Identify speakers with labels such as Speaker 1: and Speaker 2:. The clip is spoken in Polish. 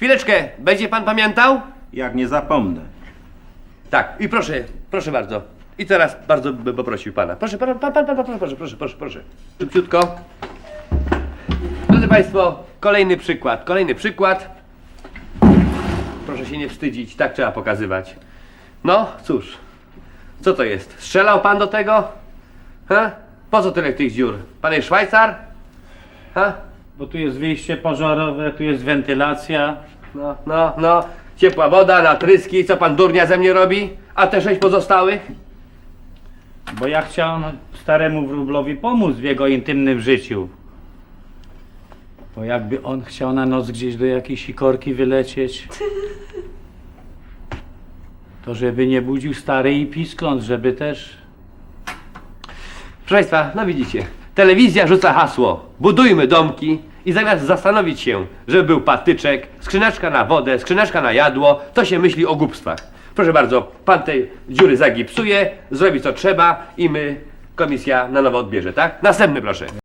Speaker 1: Chwileczkę, będzie pan pamiętał?
Speaker 2: Jak nie zapomnę.
Speaker 1: Tak, i proszę, proszę bardzo. I teraz bardzo bym poprosił pana. Proszę, pan, pan, pan, pan, pan, proszę, proszę, proszę, proszę. Szybciutko. Drodzy Państwo, kolejny przykład, kolejny przykład. Proszę się nie wstydzić, tak trzeba pokazywać. No, cóż, co to jest? Strzelał pan do tego? Ha? Po co tyle tych dziur? Pan jest Szwajcar? Ha?
Speaker 3: Bo tu jest wyjście pożarowe, tu jest wentylacja.
Speaker 1: No, no, no. Ciepła woda, natryski, co pan durnia ze mnie robi? A te sześć pozostałych?
Speaker 3: Bo ja chciałem staremu wróblowi pomóc w jego intymnym życiu. Bo jakby on chciał na noc gdzieś do jakiejś sikorki wylecieć, to żeby nie budził stary i piskląt, żeby też...
Speaker 1: Proszę Państwa, no widzicie, telewizja rzuca hasło budujmy domki i zamiast zastanowić się, żeby był patyczek, skrzyneczka na wodę, skrzyneczka na jadło, to się myśli o głupstwach. Proszę bardzo, pan tej dziury zagipsuje, zrobi co trzeba i my, komisja na nowo odbierze, tak? Następny proszę.